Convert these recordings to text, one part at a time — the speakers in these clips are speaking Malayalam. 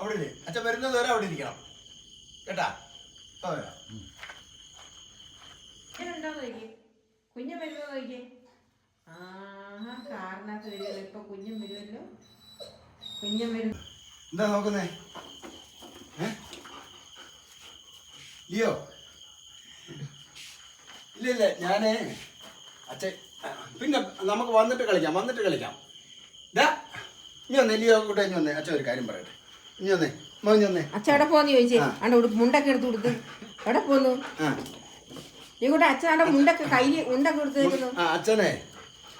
അവിടെ ഇല്ലേ അച്ഛൻ വരുന്നത് വരെ അവിടെ ഇരിക്കണം. കേട്ടാ? ഇപ്പൊ വരാം. കുഞ്ഞ് വരുമോ നോക്കി ആഹാ കാറിനകത്ത് വരുമല്ലോ ഇപ്പൊ കുഞ്ഞും വരുമല്ലോ. കുഞ്ഞും വരും. എന്താ നോക്കുന്നേ? ലിയോ? ഇല്ല ഇല്ല ഞാനേ അച്ഛൻ പിന്നെ നമുക്ക് വന്നിട്ട് കളിക്കാം വന്നിട്ട് കളിക്കാം. ഇതാ ഇനി വന്നേ ലിയോ കൂട്ടെ ഇനി വന്നേ. അച്ഛൻ ഒരു കാര്യം പറയട്ടെ. മോൻ ഇനി വന്നേ. എവിടെ പോന്ന് ചോദിച്ചേ. അവിടെ ഉടുപ്പ് മുണ്ടൊക്കെ എടുത്ത് കൊടുത്ത്. എവിടെ പോന്നു ഇങ്ങോട്ട് നീ കൂടെ മുണ്ടൊക്കെ കയ്യിൽ മുണ്ടൊക്കെ എടുത്ത് ആ അച്ഛനെ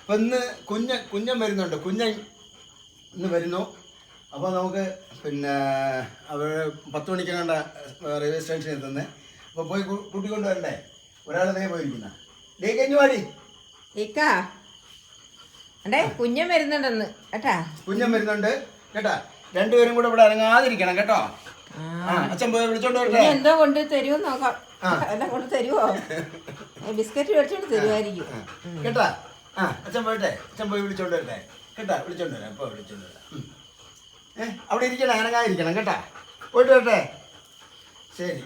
ഇപ്പൊ ഇന്ന് കുഞ്ഞ കുഞ്ഞൻ വരുന്നുണ്ട്. കുഞ്ഞൻ ഇന്ന് വരുന്നു. അപ്പോൾ നമുക്ക് പിന്നെ അവർ പത്ത് മണിക്കങ്ങാണ്ട റെയിൽവേ സ്റ്റേഷനിൽ എത്തുന്നത് അപ്പോൾ പോയി കുട്ടി കൊണ്ടുവരണ്ടേ ഒരാളെ ദേ പോയിരിക്കുന്ന. ഡേ കഴിഞ്ഞു പാടി ഇക്കാ. അണ്ടേ കുഞ്ഞൻ വരുന്നുണ്ടെന്ന്. കേട്ടാ? കുഞ്ഞൻ വരുന്നുണ്ട്. കേട്ടാ? രണ്ടുപേരും കൂടെ ഇവിടെ ഇറങ്ങാതിരിക്കണം കേട്ടോ. ആ. അച്ഛൻ പോയി വിളിച്ചോണ്ട് വരട്ടെ. എന്തോ കൊണ്ട് തരുമോ നോക്കാം. എല്ലാം കൊണ്ട് തരുമോ ബിസ്ക്കറ്റ് മേടിച്ചോണ്ട് തരുമായിരിക്കും കേട്ടോ? ആ അച്ഛൻ പോയിട്ടെ. അച്ഛൻ പോയി വിളിച്ചോണ്ട് വരട്ടെ. കേട്ടാ വിളിച്ചോണ്ട് വരാം. ഇപ്പോൾ വിളിച്ചോണ്ട് വരാം. ഏ അവിടെ ഇരിക്കണം അനങ്ങാതിരിക്കണം കേട്ടാ. പോയിട്ട് വരട്ടെ. ശരി.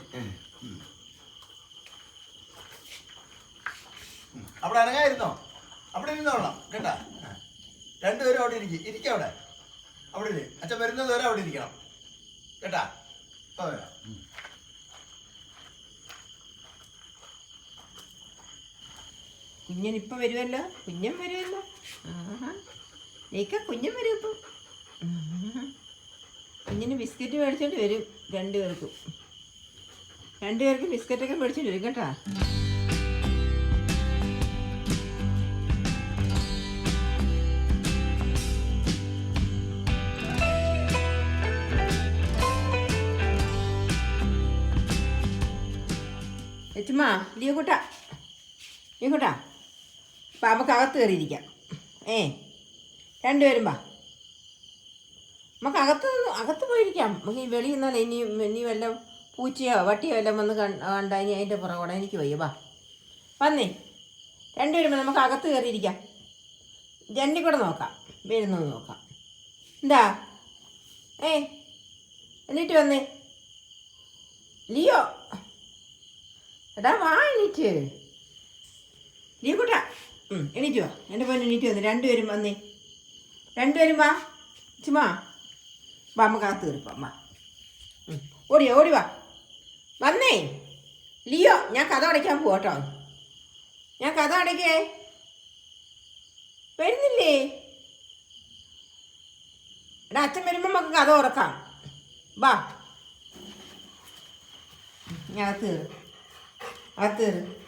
അവിടെ അനങ്ങായിരുന്നോ അവിടെ ഇരുന്നോളാം കേട്ടാ. രണ്ടുപേരും അവിടെ ഇരിക്കും ഇരിക്കും അവിടെ. അവിടെ ഇല്ലേ? അച്ഛൻ വരുന്നത് വരെ അവിടെ ഇരിക്കണം. കേട്ടാ? ഇപ്പൊ വരാം. കുഞ്ഞൻ ഇപ്പൊ വരുമല്ലോ കുഞ്ഞൻ വരുമല്ലോ നീക്ക കുഞ്ഞൻ വരും ഇപ്പം. കുഞ്ഞിന് ബിസ്ക്കറ്റ് മേടിച്ചോണ്ട് വരും രണ്ടുപേർക്കും. രണ്ടുപേർക്കും ബിസ്ക്കറ്റൊക്കെ മേടിച്ചോണ്ട് വരും കേട്ടാ? എച്ചുമാ ലിയോ കൂട്ടാ ലിയോ കൂട്ടാ കയറിയിരിക്കാം. ഏ രണ്ടുപേരും വാ. നമുക്ക് അകത്ത് അകത്ത് പോയിരിക്കാം. നമുക്ക് ഈ വെളിയിൽ നിന്നാൽ ഇനി ഇനി വല്ല പൂച്ചയോ വട്ടിയോ എല്ലാം വന്ന് കണ്ട ഇനി അതിന്റെ പുറകോടെ എനിക്ക് വയ്യ. വാ. വന്നേ. രണ്ടുപേരും നമുക്ക് അകത്ത് കയറിയിരിക്കാം. ജന്നി കൂടെ നോക്കാം. വരുന്നത് നോക്കാം. എന്താ? ഏ എന്നിട്ട് വന്നേ. ലിയോ? എടാ വാ എണീറ്റ്. നീ കൂട്ടാ എണീറ്റ് വാ. എന്റെ പൊന്നെ എണീറ്റ് വന്നു. രണ്ടുപേരും വന്നേ. രണ്ടുപേരും വാ. ചുമ്മാ വാ. അമ്മ കാത്തു കയറിപ്പോം വാ ഓടി ഓടി വാ. വന്നേ. ലിയോ ഞാൻ കഥ അടയ്ക്കാൻ പോട്ടോ ഞാൻ കഥ അടയ്ക്കേ വരുന്നില്ലേ? എടാ അച്ഛൻ വരുമ്പോൾ നമുക്ക് കഥ ഉറക്കാം വാ. ഞാൻ അകത്ത് കയറി അകത്ത്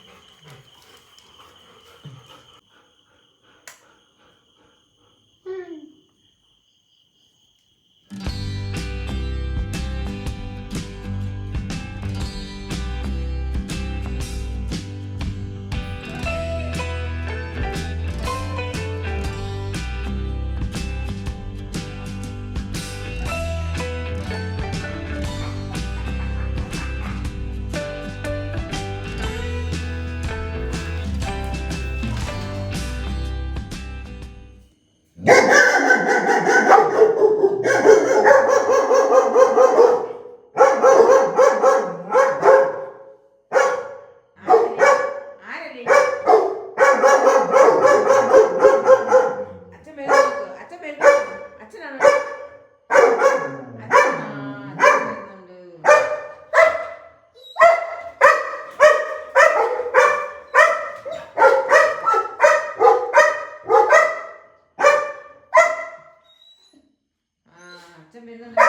വരുന്നുണ്ട്.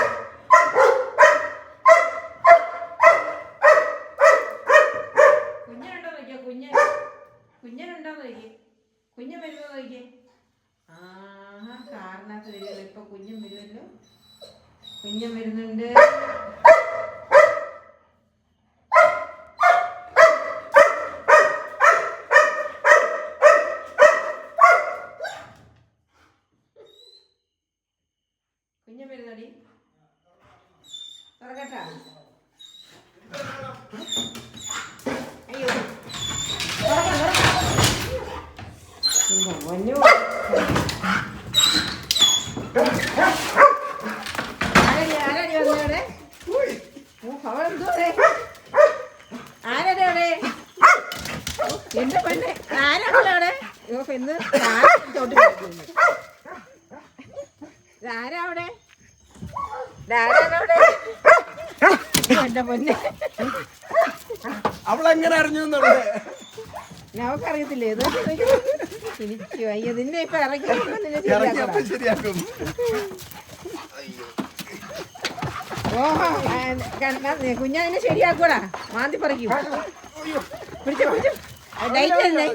കുഞ്ഞനുണ്ടോ നോക്കിയോ കുഞ്ഞൻ കുഞ്ഞനുണ്ടോ നോക്കി കുഞ്ഞൻ വരുമോ നോക്കി ആഹാ കാറിനകത്ത് ഇപ്പൊ കുഞ്ഞൻ വരുമല്ലോ കുഞ്ഞൻ വരുന്നുണ്ട് കുഞ്ഞൻ വരുന്നടി തുറക്കട്ടാ അയ്യോ തുറക്കാം തുറക്കാം എന്റെ പൊന്നു ആരടി ആരടി വന്നേടെ അവളെന്തോ ആരാടെ അവിടെ? ഓ, എന്റെ പെണ്ണ്. ആരാണല്ലോ ഓ പെണ്ണ് കളിക്കുന്നു. ഇതാരാ അവിടെ? ഇതാരാണ് അവിടെ? എന്റെ പൊന്നെ. അവളെങ്ങനെ അറിഞ്ഞു നമുക്കറിയത്തില്ലേ? ഇത് എനിക്ക് നിന്നെ ഇപ്പൊ ഇറക്കി ശരിയാക്കും. ഓഹോ കുഞ്ഞതിനെ ശരിയാക്കൂടാ. മാന്തി പറിക്കും. പിടിച്ചോ പിടിച്ചോ. ലൈറ്റ് അല്ലേ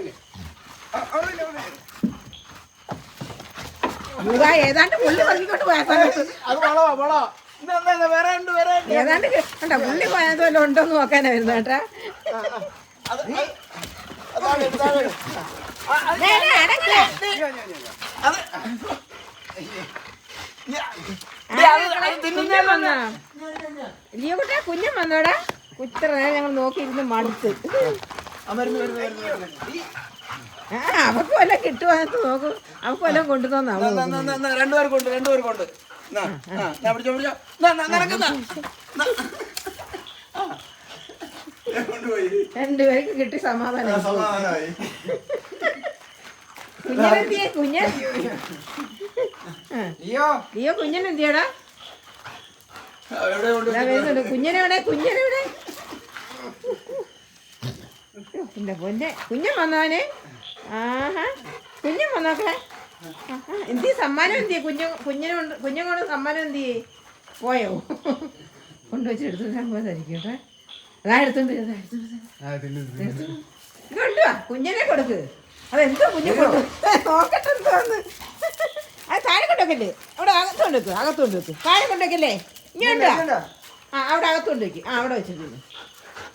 മുഖ ഏതാണ്ട് പുള്ളി പറിക്കൊണ്ട് പോയാ സമയത്ത്. ഏതാണ്ട് കണ്ടോ പുള്ളി പോയത് വല്ലതും ഉണ്ടോന്ന് നോക്കാനാ വരുന്നത് കേട്ടാ. ലിയോ കുട്ടാ കുഞ്ഞൻ വന്നോടാ. കുത്ര നേരം ഞങ്ങൾ നോക്കിയിരുന്ന് മടുത്ത്. ആ അവർക്ക് വല്ല കിട്ടുവാന്ന് നോക്കും അവർക്ക് വല്ലതും കൊണ്ടുതന്നാ രണ്ടുപേർക്കുണ്ട് രണ്ടുപേർക്കുണ്ട് രണ്ടുപേർക്ക് കിട്ടി സമാധാനം. ആ, സമാധാനമായി. കുഞ്ഞനെന്തിയെ കുഞ്ഞൻ ലിയോ. വരുന്നുണ്ട്. കുഞ്ഞനെവിടെ കുഞ്ഞനെവിടെ എന്റെ പൊന്നെ. കുഞ്ഞൻ വന്നവനെ ആഹാ. കുഞ്ഞൻ വന്നോക്കേ എന്തി സമ്മാനം എന്തി കുഞ്ഞു കുഞ്ഞിനെ കുഞ്ഞു കൊണ്ട് സമ്മാനം എന്തി പോയോ? കൊണ്ടുവച്ച് എടുത്തു ഞാൻ പോയതായിരിക്കും കേട്ടോ അതാ എടുത്തോണ്ട് കുഞ്ഞിനെ കൊടുക്ക്. അതെന്തോ കുഞ്ഞു നോക്കട്ടെ എന്തോന്ന്. അത് താഴെ കൊണ്ടുവെക്കല്ലേ അവിടെ അകത്തോണ്ട് വെക്ക് അകത്തോണ്ട് വെക്ക്. താഴെ കൊണ്ടുവെക്കല്ലേ ഇങ്ങോട്ട്. ആ അവിടെ അകത്തോണ്ട് വെക്ക്. ആ അവിടെ വെച്ചിട്ടുണ്ട്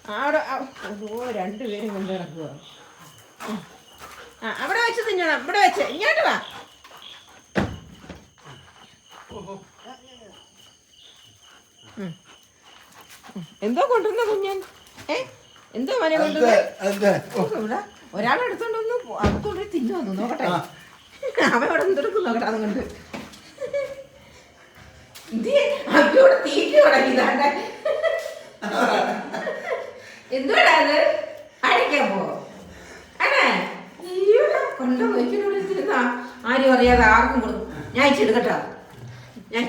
ആ അവിടെ ഓ രണ്ടുപേരും കൊണ്ട് നടക്കുക ആ അവിടെ വെച്ച് തിന്നണം. ഇവിടെ വെച്ച്. ഇങ്ങോട്ട് വാ. എന്തോ കൊണ്ടുവന്ന കുഞ്ഞൻ? ഏ? എന്തോ മനെ കൊണ്ടുവന്ന? ഒരാളെടുത്തോണ്ട് വന്ന് അകത്തോണ്ട് തിന്നു വന്നു നോക്കട്ടെ. ആ. അവൻ ഇവിടെ എന്തെടുക്കും നോക്കട്ടെ അതുകൊണ്ട് എന്തിയെ? അവരോട് തീറ്റ തുടങ്ങിയതാണ്ട് എന്തുവാടാ അത് അഴിക്കാൻ പോ. ആരും അറിയാതെ ആർക്കും കൊടുക്കും. ഞാൻ ഇച്ചെടുക്കട്ടോ ഞാൻ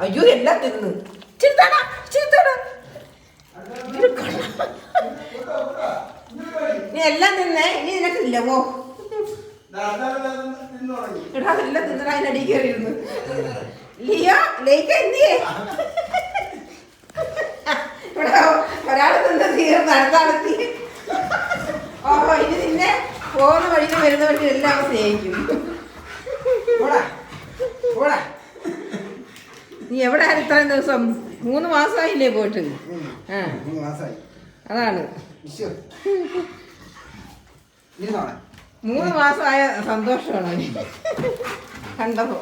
അയ്യോ എല്ലാം തിന്നു. ചിരുത്താടാ ചിരുത്താടാ. നീ എല്ലാം തിന്നേ ഇനി നിനക്ക് ഇല്ലവോ തിന്നു എല്ലാം തിന്നടാ അതിനടി കയറിയിരുന്നു. ലിയോ ലേക്ക് എന്തിയേ ഇവിടെ ഒരാൾ നിന്ന് തീർന്ന് അടുത്താളെത്തി ഓ ഇനി നിന്നെ പോകുന്ന വഴിക്ക് വരുന്ന വഴി എല്ലാം സ്നേഹിക്കും. ഓടാ പോടാ. നീ എവിടെ ഇത്രയും ദിവസം? മൂന്ന് മാസമായില്ലേ പോയിട്ട്? ആ. അതാണ്. മൂന്ന് മാസമായ സന്തോഷമാണ്. കണ്ടപ്പോ